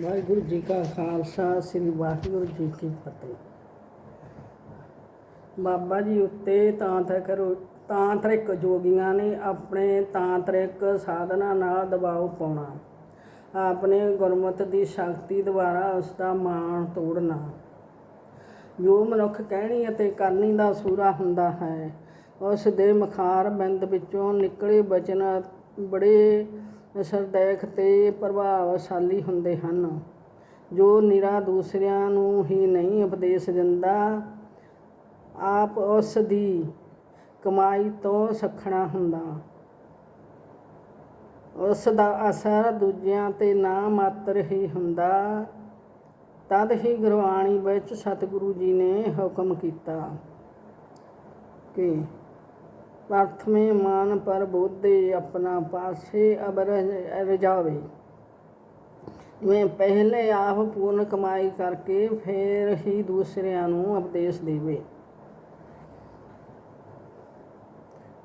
ਵਾਹਿਗੁਰੂ ਜੀ ਕਾ ਖਾਲਸਾ, ਸ੍ਰੀ ਵਾਹਿਗੁਰੂ ਜੀ ਕੀ ਫਤਿਹ। ਬਾਬਾ ਜੀ ਉੱਤੇ ਤਾਂ ਰੋ- ਤਾਂਤਰਿਕ ਜੋਗੀਆਂ ਨੇ ਆਪਣੇ ਤਾਂਤਰਿਕ ਸਾਧਨਾ ਨਾਲ ਦਬਾਅ ਪਾਉਣਾ। ਆਪਣੇ ਗੁਰਮਤ ਦੀ ਸ਼ਕਤੀ ਦੁਆਰਾ ਉਸ ਦਾ ਮਾਣ ਤੋੜਨਾ। ਜੋ ਮਨੁੱਖ ਕਹਿਣੀ ਅਤੇ ਕਰਨੀ ਦਾ ਸੂਰਾ ਹੁੰਦਾ ਹੈ ਉਸ ਦੇ ਮਖਾਰ ਬਿੰਦ ਵਿੱਚੋਂ ਨਿਕਲੇ ਬਚਨ ਬੜੇ ਸਰਦੇਖ ਅਤੇ ਪ੍ਰਭਾਵਸ਼ਾਲੀ ਹੁੰਦੇ ਹਨ। ਜੋ ਨਿਰਾ ਦੂਸਰਿਆਂ ਨੂੰ ਹੀ ਨਹੀਂ ਉਪਦੇਸ਼ ਦਿੰਦਾ, ਆਪ ਉਸ ਦੀ ਕਮਾਈ ਤੋਂ ਸਖਣਾ ਹੁੰਦਾ। ਉਸ ਦਾ ਅਸਰ ਦੂਜਿਆਂ ਤੇ ਨਾ ਮਾਤਰ ਹੀ ਹੁੰਦਾ। ਤਦ ਹੀ ਗੁਰਬਾਣੀ ਵਿੱਚ ਸਤਿਗੁਰੂ ਜੀ ਨੇ ਹੁਕਮ ਕੀਤਾ ਕਿ ਪ੍ਰਥਮੇ ਮਾਨ ਪਰ ਬੋਧੇ ਆਪਣਾ ਪਾਸੇ ਅਬ ਰਜ- ਰਜਾਵੇ ਮੈਂ ਪਹਿਲੇ ਆਪ ਪੂਰਨ ਕਮਾਈ ਕਰਕੇ ਫਿਰ ਹੀ ਦੂਸਰਿਆਂ ਨੂੰ ਉਪਦੇਸ਼ ਦੇਵੇ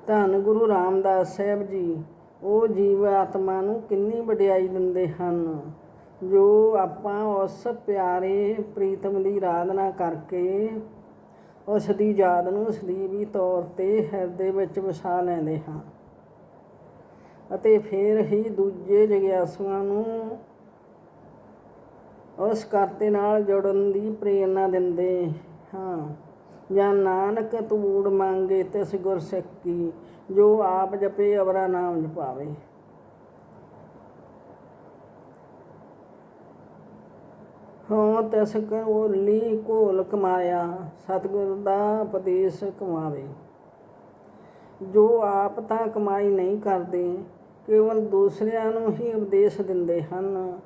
ਧੰਨ ਗੁਰੂ ਰਾਮਦਾਸ ਸਾਹਿਬ ਜੀ ਉਹ ਜੀਵ ਆਤਮਾ ਨੂੰ ਕਿੰਨੀ ਵਡਿਆਈ ਦਿੰਦੇ ਹਨ ਜੋ ਆਪਾਂ ਉਸ ਪਿਆਰੇ ਪ੍ਰੀਤਮ ਦੀ ਆਰਾਧਨਾ ਕਰਕੇ ਉਸ ਦੀ ਯਾਦ ਨੂੰ ਸਦੀਵੀ ਤੌਰ ਤੇ ਹਿਰਦੇ ਵਿੱਚ ਵਸਾ ਲੈਂਦੇ ਹਾਂ। ਅਤੇ ਫਿਰ ਹੀ ਦੂਜੇ ਜਗਿਆਸੂਆਂ ਨੂੰ ਉਸ ਕਰਤੇ ਨਾਲ ਜੁੜਨ ਦੀ ਪ੍ਰੇਰਣਾ ਦਿੰਦੇ ਹਾਂ। ਜਾਂ ਨਾਨਕ ਤੂੜ ਮੰਗੇ ਤਿਸ ਗੁਰ ਸਿੱਖੀ ਜੋ ਆਪ ਜਪੇ ਅਵਰਾ ਨਾਮ ਜਪਾਵੇ। ਹਾਂ ਤਿਸ ਕੋਲੀ ਕੋਲ ਕਮਾਇਆ, ਸਤਿਗੁਰ ਦਾ ਉਪਦੇਸ਼ ਕਮਾਵੇ। ਜੋ ਆਪ ਤਾਂ ਕਮਾਈ ਨਹੀਂ ਕਰਦੇ, ਕੇਵਲ ਦੂਸਰਿਆਂ ਨੂੰ ਹੀ ਉਪਦੇਸ਼ ਦਿੰਦੇ ਹਨ।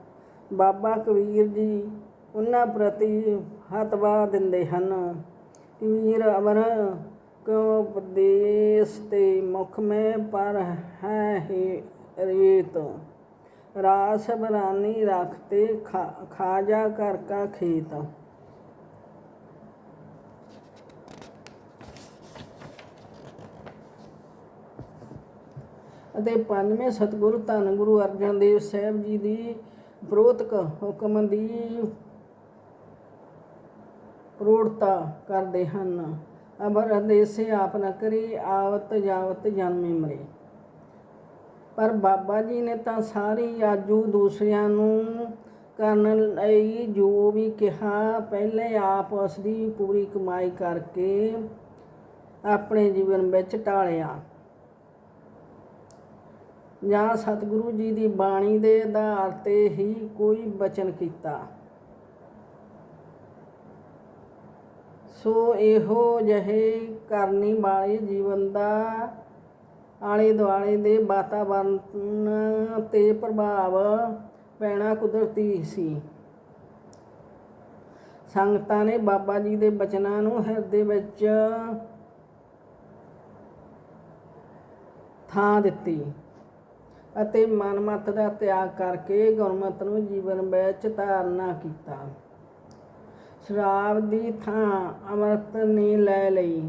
ਬਾਬਾ ਕਬੀਰ ਜੀ ਉਹਨਾਂ ਪ੍ਰਤੀ ਹਤਵਾ ਦਿੰਦੇ ਹਨ ਕਬੀਰ ਅਮਰ ਕੋ ਉਪਦੇਸ਼ ਤੇ ਮੁਖ ਮੈਂ ਪਰ ਹੈ ਰੇਤ? ਰਾਸ ਬਰਾਨੀ ਰੱਖਤੇ ਖਾਜਾ ਕਰ ਕਾ ਖੇਤ। ਅਤੇ ਪੰਜਵੇਂ ਸਤਿਗੁਰੂ ਧੰਨ ਗੁਰੂ ਅਰਜਨ ਦੇਵ ਸਾਹਿਬ ਜੀ ਦੀ ਪ੍ਰੋਤਕ ਹੁਕਮ ਦੀ ਪ੍ਰੋੜਤਾ ਕਰਦੇ ਹਨ। ਅਬਰ ਦੇਸੇ ਆਪ ਨ ਕਰੀ, ਆਵਤ ਜਾਵਤ ਜਨਮੇ ਮਰੇ। ਪਰ ਬਾਬਾ ਜੀ ਨੇ ਤਾਂ ਸਾਰੀ ਆਜੂ ਦੂਸਰਿਆਂ ਨੂੰ ਕਰਨ ਲਈ ਜੋ ਵੀ ਕਿਹਾ, ਪਹਿਲੇ ਆਪ ਉਸ ਦੀ ਪੂਰੀ ਕਮਾਈ ਕਰਕੇ ਆਪਣੇ ਜੀਵਨ ਵਿੱਚ ਢਾਲਿਆ ਜਾਂ ਸਤਿਗੁਰੂ ਜੀ ਦੀ ਬਾਣੀ ਦੇ ਆਧਾਰ ਤੇ ਹੀ ਕੋਈ ਬਚਨ ਕੀਤਾ। ਸੋ ਇਹੋ ਜਿਹੇ ਕਰਨੀ ਵਾਲੇ ਜੀਵਨ ਦਾ ਆਲੇ ਦੁਆਲੇ ਦੇ ਵਾਤਾਵਰਨ ਤੇ ਪ੍ਰਭਾਵ ਪੈਣਾ ਕੁਦਰਤੀ ਸੀ। ਸੰਗਤਾਂ ਨੇ ਬਾਬਾ ਜੀ ਦੇ ਬਚਨਾਂ ਨੂੰ ਹਿਰਦੇ ਵਿੱਚ ਥਾਂ ਦਿੱਤੀ ਅਤੇ ਮਨਮਤ ਦਾ ਤਿਆਗ ਕਰਕੇ ਗੁਰਮਤ ਨੂੰ ਜੀਵਨ ਵਿੱਚ ਧਾਰਨਾ ਕੀਤਾ। ਸ਼ਰਾਬ ਦੀ ਥਾਂ ਅੰਮ੍ਰਿਤ ਨੇ ਲੈ ਲਈ।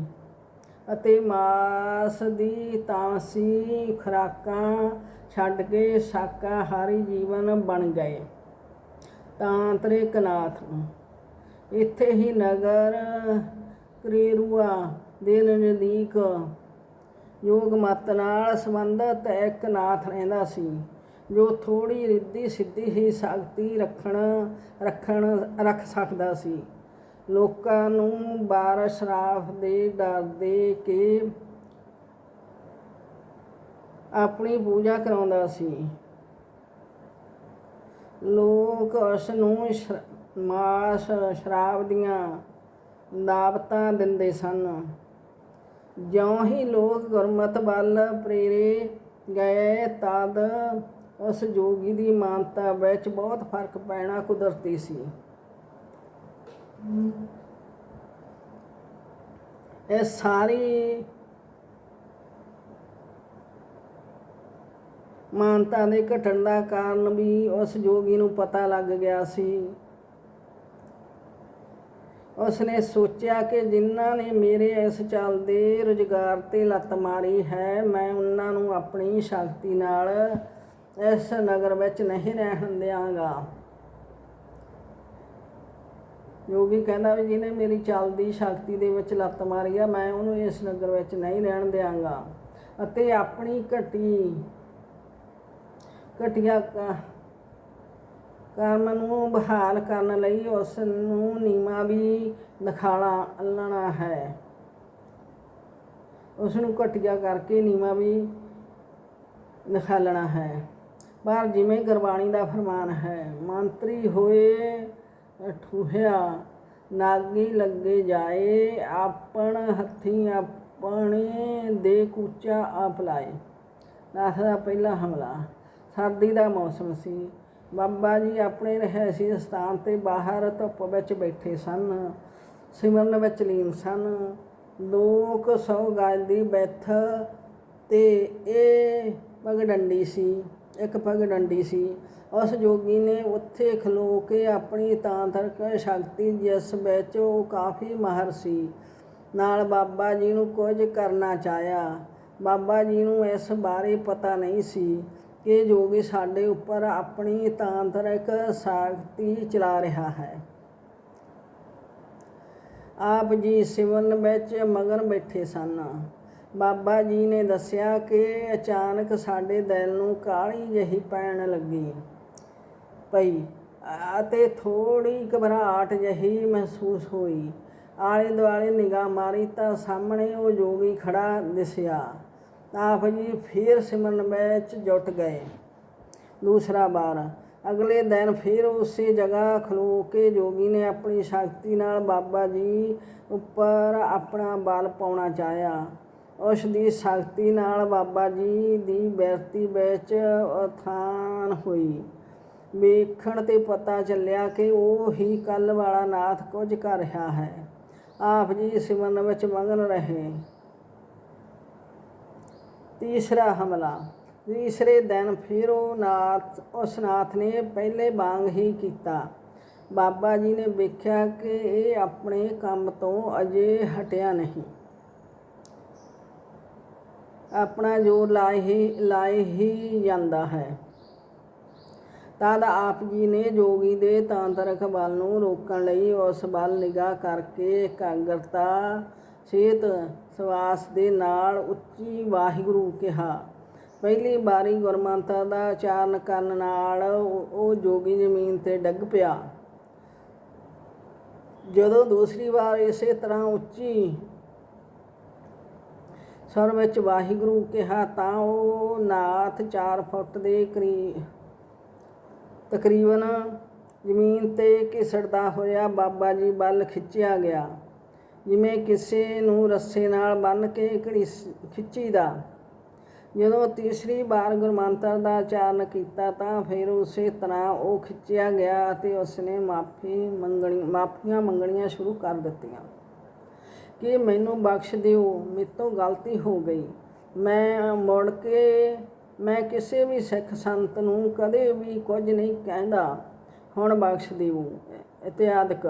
ਅਤੇ ਮਾਸ ਦੀ ਤਾਮਸੀ ਖੁਰਾਕਾਂ ਛੱਡ ਕੇ ਸ਼ਾਕਾਹਾਰੀ ਜੀਵਨ ਬਣ ਗਏ। ਤਾਂਤਰਿਕ ਨਾਥ। ਇੱਥੇ ਹੀ ਨਗਰ ਕਰੇਰੂਆ ਦੇ ਨਜ਼ਦੀਕ ਯੋਗ ਮਤ ਨਾਲ ਸੰਬੰਧਿਤ ਇੱਕ ਨਾਥ ਰਹਿੰਦਾ ਸੀ, ਜੋ ਥੋੜੀ ਰਿੱਧੀ ਸਿੱਧੀ ਹੀ ਸ਼ਕਤੀ ਰੱਖਣ ਰੱਖਣ, ਰੱਖ ਸਕਦਾ ਸੀ। ਲੋਕਾਂ ਨੂੰ ਬਾਰ ਸ਼ਰਾਫ ਦੇ ਡਰ ਦੇ ਕੇ ਆਪਣੀ ਪੂਜਾ ਕਰਾਉਂਦਾ ਸੀ। ਲੋਕ ਉਸ ਨੂੰ ਮਾਸ ਸ਼ਰਾਬ ਦੀਆਂ ਦਾਵਤਾਂ ਦਿੰਦੇ ਸਨ। ਜਿਉਂ ਹੀ ਲੋਕ ਗੁਰਮਤ ਵੱਲ ਪ੍ਰੇਰੇ ਗਏ ਤਦ ਉਸ ਜੋਗੀ ਦੀ ਮਾਨਤਾ ਵਿੱਚ ਬਹੁਤ ਫ਼ਰਕ ਪੈਣਾ ਕੁਦਰਤੀ ਸੀ। ਇਹ ਸਾਰੀ ਮਾਨਤਾ ਦੇ ਘਟਣ ਦਾ ਕਾਰਨ ਵੀ ਉਸ ਜੋਗੀ ਨੂੰ ਪਤਾ ਲੱਗ ਗਿਆ ਸੀ। ਉਸਨੇ ਸੋਚਿਆ ਕਿ ਜਿਨ੍ਹਾਂ ਨੇ ਮੇਰੇ ਇਸ ਚੱਲਦੇ ਰੁਜ਼ਗਾਰ ਤੇ ਲੱਤ ਮਾਰੀ ਹੈ, ਮੈਂ ਉਹਨਾਂ ਨੂੰ ਆਪਣੀ ਸ਼ਕਤੀ ਨਾਲ ਇਸ ਨਗਰ ਵਿੱਚ ਨਹੀਂ ਰਹਿਣ ਦਿਆਂਗਾ। ਯੋਗੀ ਕਹਿੰਦਾ ਵੀ ਜਿਹਨੇ ਮੇਰੀ ਚੱਲਦੀ ਸ਼ਕਤੀ ਦੇ ਵਿੱਚ ਲੱਤ ਮਾਰੀ ਆ, ਮੈਂ ਉਹਨੂੰ ਇਸ ਨਗਰ ਵਿੱਚ ਨਹੀਂ ਰਹਿਣ ਦਿਆਂਗਾ। ਅਤੇ ਆਪਣੀ ਘਟੀ, ਘਟੀਆ ਕ- ਕਰਮ ਨੂੰ ਬਹਾਲ ਕਰਨ ਲਈ ਉਸ ਨੂੰ ਨੀਮਾ ਵੀ ਦਿਖਾਣਾ ਲੈਣਾ ਹੈ। ਉਸ ਨੂੰ ਘਟੀਆ ਕਰਕੇ ਨੀਮਾ ਵੀ ਨਿਖਾਲਣਾ ਹੈ। ਪਰ ਜਿਵੇਂ ਗੁਰਬਾਣੀ ਦਾ ਫਰਮਾਨ ਹੈ, ਮੰਤਰੀ ਹੋਏ ਠੂਹਿਆ ਨਾਗੀ ਲੱਗੇ ਜਾਏ, ਆਪਣ ਹੱਥੀ ਆਪਣੇ ਦੇ ਕੂਚਾ ਆਪ ਲਾਏ। ਨਾਥ ਦਾ ਪਹਿਲਾ ਹਮਲਾ, ਸਰਦੀ ਦਾ ਮੌਸਮ ਸੀ। ਬਾਬਾ ਜੀ ਆਪਣੇ ਰਹਿਸੀ ਸਥਾਨ ਤੇ ਬਾਹਰ ਧੁੱਪ ਵਿੱਚ ਬੈਠੇ ਸਨ, ਸਿਮਰਨ ਵਿੱਚ ਲੀਨ ਸਨ। ਲੋਕ ਕੁ ਸੌ ਗਜ ਦੀ ਬੈਠ ਤੇ ਇਹ ਪਗਡੰਡੀ ਸੀ। ਇੱਕ ਪੱਗ ਡੰਡੀ ਸੀ। ਉਸ ਜੋਗੀ ਨੇ ਉੱਥੇ ਖਲੋ ਕੇ ਆਪਣੀ ਤਾਂਤਰਿਕ ਸ਼ਕਤੀ, ਜਿਸ ਵਿੱਚ ਉਹ ਕਾਫੀ ਮਾਹਰ ਸੀ। ਨਾਲ ਬਾਬਾ ਜੀ ਨੂੰ ਕੁਝ ਕਰਨਾ ਚਾਹਿਆ। ਬਾਬਾ ਜੀ ਨੂੰ ਇਸ ਬਾਰੇ ਪਤਾ ਨਹੀਂ ਸੀ ਕਿ ਜੋਗੀ ਸਾਡੇ ਉੱਪਰ ਆਪਣੀ ਤਾਂਤਰਿਕ ਸ਼ਕਤੀ ਚਲਾ ਰਿਹਾ ਹੈ। ਆਪ ਜੀ ਸਿਵਨ ਵਿੱਚ ਮਗਨ ਬੈਠੇ ਸਨ। ਬਾਬਾ ਜੀ ਨੇ ਦੱਸਿਆ ਕਿ ਅਚਾਨਕ ਸਾਡੇ ਦਿਲ ਨੂੰ ਕਾਲੀ ਜਹੀ ਪੈਣ ਲੱਗੀ। ਪਈ ਅਤੇ ਥੋੜੀ ਘਬਰਾਹਟ ਜਹੀ ਮਹਿਸੂਸ ਹੋਈ। ਆਲੇ ਦੁਆਲੇ ਨਿਗਾਹ ਮਾਰੀ ਤਾਂ ਸਾਹਮਣੇ ਉਹ ਜੋਗੀ ਖੜਾ ਦਿਸਿਆ। ਆਪ ਜੀ ਫਿਰ ਸਿਮਰਨ ਵਿੱਚ ਜੁਟ ਗਏ। ਦੂਸਰਾ ਵਾਰ, ਅਗਲੇ ਦਿਨ ਫਿਰ ਉਸੇ ਜਗ੍ਹਾ ਖਲੋ ਕੇ ਜੋਗੀ ਨੇ ਆਪਣੀ ਸ਼ਕਤੀ ਨਾਲ ਬਾਬਾ ਜੀ ਉੱਪਰ ਆਪਣਾ ਬਲ ਪਾਉਣਾ ਚਾਹਿਆ। ਉਸ ਦੀ ਸ਼ਕਤੀ ਨਾਲ ਬਾਬਾ ਜੀ ਦੀ ਬਿਰਤੀ ਵਿੱਚ ਉਥਾਨ ਹੋਈ। ਵੇਖਣ ਤੇ ਪਤਾ ਚੱਲਿਆ ਕਿ ਉਹ ਹੀ ਕੱਲ ਵਾਲਾ ਨਾਥ ਕੁਝ ਕਰ ਰਿਹਾ ਹੈ। ਆਪ ਜੀ ਸਿਮਰਨ ਵਿੱਚ ਮਗਨ ਰਹੇ। ਤੀਸਰਾ ਹਮਲਾ। ਤੀਸਰੇ ਦਿਨ ਫਿਰ ਉਹ ਨਾਥ, ਉਸ ਨਾਥ ਨੇ ਪਹਿਲੇ ਵਾਂਗ ਹੀ ਕੀਤਾ। ਬਾਬਾ ਜੀ ਨੇ ਵੇਖਿਆ ਕਿ ਇਹ ਆਪਣੇ ਕੰਮ ਤੋਂ ਅਜੇ ਹਟਿਆ ਨਹੀਂ। ਆਪਣਾ ਜੋਰ ਲਾਏ ਹੀ ਲਾਏ ਹੀ ਜਾਂਦਾ ਹੈ। ਤਦ ਆਪ ਜੀ ਨੇ ਜੋਗੀ ਦੇ ਤਾਂਤਰਿਕ ਬਲ ਨੂੰ ਰੋਕਣ ਲਈ ਉਸ ਵੱਲ ਨਿਗਾਹ ਕਰਕੇ ਇਕਾਗਰਤਾ, ਸੇਤ, ਸਵਾਸ ਦੇ ਨਾਲ ਉੱਚੀ ਵਾਹਿਗੁਰੂ ਕਿਹਾ। ਪਹਿਲੀ ਵਾਰੀ ਗੁਰਮੰਤਰ ਦਾ ਉਚਾਰਨ ਕਰਨ ਨਾਲ ਉਹ ਜੋਗੀ ਜ਼ਮੀਨ ਤੇ ਡੱਗ ਪਿਆ। ਜਦੋਂ ਦੂਸਰੀ ਵਾਰ ਇਸੇ ਤਰ੍ਹਾਂ ਉੱਚੀ ਸੁਰ ਵਿੱਚ ਵਾਹਿਗੁਰੂ ਕਿਹਾ, ਤਾਂ ਉਹ ਨਾਥ 4 ਫੁੱਟ ਦੇ ਕਰੀਬ ਤਕਰੀਬਨ ਜ਼ਮੀਨ ਤੇ ਘਿਸੜਦਾ ਹੋਇਆ ਬਾਬਾ ਜੀ ਵੱਲ ਖਿੱਚਿਆ ਗਿਆ। ਜਿਵੇਂ ਕਿਸੇ ਨੂੰ ਰੱਸੇ ਨਾਲ ਬੰਨ੍ਹ ਕੇ ਘੜੀਸ ਖਿੱਚੀਦਾ। ਜਦੋਂ ਤੀਸਰੀ ਵਾਰ ਗੁਰਮੰਤਰ ਦਾ ਉਚਾਰਨ ਕੀਤਾ, ਤਾਂ ਫਿਰ ਉਸੇ ਤਰ੍ਹਾਂ ਉਹ ਖਿੱਚਿਆ ਗਿਆ ਅਤੇ ਉਸਨੇ ਮਾਫੀ ਮੰਗਣੀ, ਮਾਫੀਆਂ ਮੰਗਣੀਆਂ ਸ਼ੁਰੂ ਕਰ ਦਿੱਤੀਆਂ। ਕਿ ਮੈਨੂੰ ਬਖਸ਼ ਦਿਓ ਮੇਤੋਂ ਗਲਤੀ ਹੋ ਗਈ। ਮੈਂ ਮੁੜ ਕੇ, ਮੈਂ ਕਿਸੇ ਵੀ ਸਿੱਖ ਸੰਤ ਨੂੰ ਕਦੇ ਵੀ ਕੁਝ ਨਹੀਂ ਕਹਿੰਦਾ, ਹੁਣ ਬਖਸ਼ ਦਿਓ ਇਤਿਆਦਿਕ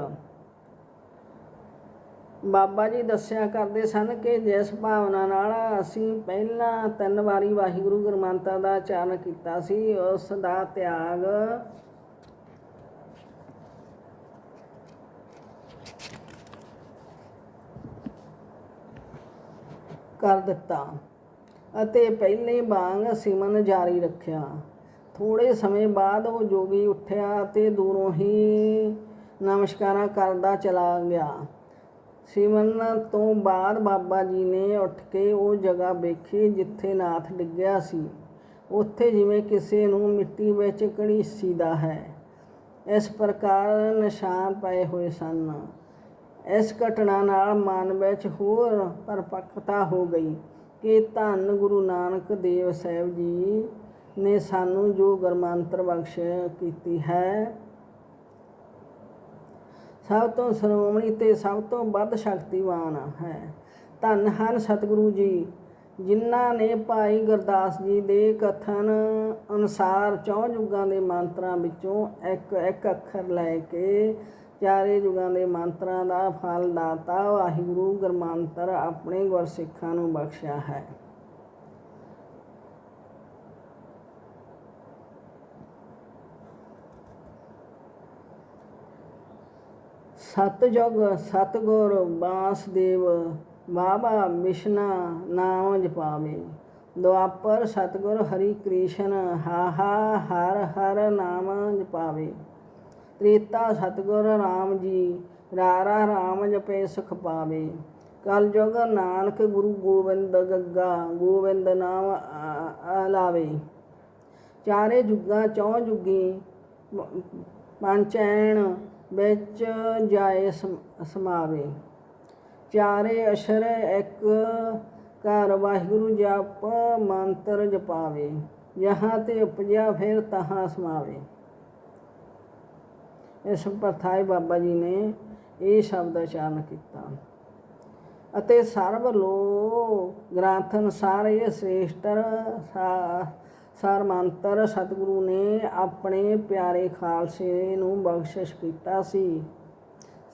ਬਾਬਾ ਜੀ ਦੱਸਿਆ ਕਰਦੇ ਸਨ ਕਿ ਜਿਸ ਭਾਵਨਾ ਨਾਲ ਅਸੀਂ ਪਹਿਲਾਂ ਤਿੰਨ ਵਾਰੀ ਵਾਹਿਗੁਰੂ ਗੁਰਮੰਤਰ ਦਾ ਉਚਾਰਨ ਕੀਤਾ ਸੀ, ਉਸ ਦਾ ਤਿਆਗ ਕਰ ਦਿੱਤਾ ਅਤੇ ਪਹਿਲੇ ਵਾਂਗ ਸਿਮਨ ਜਾਰੀ ਰੱਖਿਆ। ਥੋੜੇ ਸਮੇਂ ਬਾਅਦ ਉਹ ਜੋਗੀ ਉੱਠਿਆ ਅਤੇ ਦੂਰੋਂ ਹੀ ਨਮਸਕਾਰਾਂ ਕਰਦਾ ਚਲਾ ਗਿਆ। ਸਿਮਰਨ ਤੋਂ ਬਾਅਦ ਬਾਬਾ ਜੀ ਨੇ ਉੱਠ ਕੇ ਉਹ ਜਗ੍ਹਾ ਵੇਖੀ ਜਿੱਥੇ ਨਾਥ ਡਿੱਗਿਆ ਸੀ। ਉੱਥੇ ਜਿਵੇਂ ਕਿਸੇ ਨੂੰ ਮਿੱਟੀ ਵਿੱਚ ਘੜੀਸੀ ਦਾ ਹੈ। ਇਸ ਪ੍ਰਕਾਰ ਨਿਸ਼ਾਨ ਪਏ ਹੋਏ ਸਨ। ਇਸ ਘਟਨਾ ਨਾਲ ਮਨ ਵਿੱਚ ਹੋਰ ਪਰਪੱਕਤਾ ਹੋ ਗਈ ਕਿ ਧੰਨ ਗੁਰੂ ਨਾਨਕ ਦੇਵ ਸਾਹਿਬ ਜੀ ਨੇ ਸਾਨੂੰ ਜੋ ਗੁਰਮੰਤਰ ਬਖਸ਼ ਕੀਤੀ ਹੈ। ਸਭ ਤੋਂ ਸ਼੍ਰੋਮਣੀ ਤੇ ਸਭ ਤੋਂ ਵੱਧ ਸ਼ਕਤੀਵਾਨ ਹੈ। ਧੰਨ ਹਨ ਸਤਿਗੁਰੂ ਜੀ, ਜਿਨ੍ਹਾਂ ਨੇ ਭਾਈ ਗੁਰਦਾਸ ਜੀ ਦੇ ਕਥਨ ਅਨੁਸਾਰ ਚੌਂ ਯੁੱਗਾਂ ਦੇ ਮੰਤਰਾਂ ਵਿੱਚੋਂ ਇੱਕ ਇੱਕ ਅੱਖਰ ਲੈ ਕੇ ਚਾਰੇ ਯੁਗਾਂ ਦੇ ਮੰਤਰਾਂ ਦਾ ਫਲ ਦਾਤਾ ਵਾਹਿਗੁਰੂ ਗੁਰਮੰਤਰ ਆਪਣੇ ਗੁਰਸਿੱਖਾਂ ਨੂੰ ਬਖਸ਼ਿਆ ਹੈ। ਸਤਜੁਗ, ਸਤਗੁਰ ਬਾਸਦੇਵ ਬਾਬਾ ਵਿਸ਼ਨਾ ਨਾਮ ਜਪਾਵੇ। ਦੁਆਪਰ ਸਤਗੁਰ ਹਰੀ ਕ੍ਰਿਸ਼ਨ ਹਾਹਾ ਹਰ ਹਰ ਨਾਮ ਜਪਾਵੇ। ਤ੍ਰੇਤਾ ਸਤਗੁਰ ਰਾਮ ਜੀ, ਰਾਰਾ ਰਾਮ ਜਪੇ ਸੁਖ ਪਾਵੇ। ਕਲਯੁਗ ਨਾਨਕ ਗੁਰੂ ਗੋਬਿੰਦ ਗੱਗਾ, ਗੋਬਿੰਦ ਨਾਮ ਆਲਾਵੇ ਚਾਰੇ ਜੁਗਾਂ ਚੌ ਜੁਗੀ ਪੰਚੈਣ ਵਿੱਚ ਜਾਏ ਸਮਾਵੇ। ਚਾਰੇ ਅਸ਼ਰ ਇੱਕ ਘਰ ਵਾਹਿਗੁਰੂ ਜਪ ਮੰਤਰ ਜਪਾਵੇ। ਜਹਾਂ ਤੇ ਉਪਜਿਆ ਫਿਰ ਤਹਾਂ ਸਮਾਵੇ। ਇਸ ਪਰਥਾਈ ਬਾਬਾ ਜੀ ਨੇ ਇਹ ਸ਼ਬਦ ਉਚਾਰਨ ਕੀਤਾ। ਅਤੇ ਸਰਬ ਲੋ ਗ੍ਰੰਥ ਅਨੁਸਾਰ ਇਹ ਸ੍ਰੇਸ਼ਟਰ ਸਾ- ਮੰਤਰ ਸਤਿਗੁਰੂ ਨੇ ਆਪਣੇ ਪਿਆਰੇ ਖਾਲਸੇ ਨੂੰ ਬਖਸ਼ਿਸ਼ ਕੀਤਾ ਸੀ।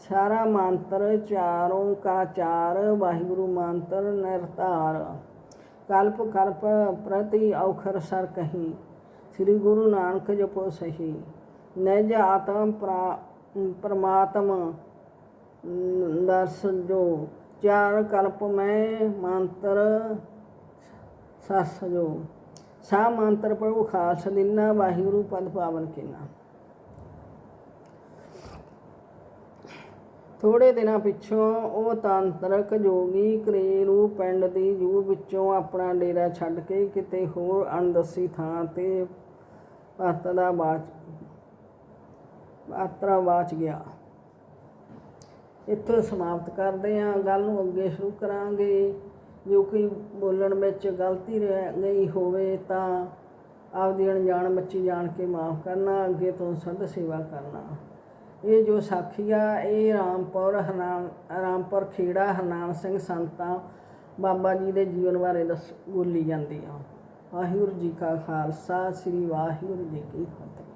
ਸਾਰਾ ਮੰਤਰ ਚਾਰੋਂ ਕਾ ਚਾਰ, ਵਾਹਿਗੁਰੂ ਮੰਤਰ ਨਿਰਧਾਰ। ਕਲਪ ਕਲਪ ਪ੍ਰਤੀ ਔਖਰ ਸਰ ਕਹੀ। ਸ੍ਰੀ ਗੁਰੂ ਨਾਨਕ ਜਪੋ ਸਹੀ। ਨਿਜ ਪਰਮਾਤਮ ਦਰਸ ਜੋ ਚਾਰ ਕਲਪ ਮੈਂ ਮੰਤਰ ਸਸ ਜੋ। ਸਾ ਮੰਤਰ ਪ੍ਰਭੂ ਖਾਲਸ ਦਿਨਾ, ਵਾਹਿਗੁਰੂ ਪਦ ਪਾਵਨ ਕੀਨਾ। ਥੋੜੇ ਦਿਨਾਂ ਪਿੱਛੋਂ ਉਹ ਤਾਂਤਰਕ ਜੋਗੀ ਕਰੇਰੂ ਪਿੰਡ ਦੀ ਜੂ ਵਿੱਚੋਂ ਆਪਣਾ ਡੇਰਾ ਛੱਡ ਕੇ ਕਿਤੇ ਹੋਰ ਅਣਦਸੀ ਥਾਂ ਤੇ ਭਰਤ ਦਾ ਬਾਚ ਆਤਰਾ ਬਾਚ ਗਿਆ। ਇੱਥੋਂ ਸਮਾਪਤ ਕਰਦੇ ਹਾਂ। ਗੱਲ ਨੂੰ ਅੱਗੇ ਸ਼ੁਰੂ ਕਰਾਂਗੇ। ਜੋ ਕੋਈ ਬੋਲਣ ਵਿੱਚ ਗਲਤੀ ਰਹਿ ਗਈ ਹੋਵੇ ਤਾਂ ਆਪਦੀ ਅਣਜਾਣ ਮੱਚੀ ਜਾਣ ਕੇ ਮਾਫ ਕਰਨਾ, ਅੱਗੇ ਤੋਂ ਸਦ ਸੇਵਾ ਕਰਨਾ। ਇਹ ਜੋ ਸਾਖੀ ਆ, ਇਹ ਰਾਮਪੁਰ ਹਰਨਾਮ, ਰਾਮਪੁਰ ਖੇੜਾ ਹਰਨਾਮ ਸਿੰਘ ਸੰਤਾਂ ਬਾਬਾ ਜੀ ਦੇ ਜੀਵਨ ਬਾਰੇ ਦੱਸ ਬੋਲੀ ਜਾਂਦੀ ਆ। ਵਾਹਿਗੁਰੂ ਜੀ ਕਾ ਖਾਲਸਾ, ਸ੍ਰੀ ਵਾਹਿਗੁਰੂ ਜੀ ਕੀ ਫਤਿਹ।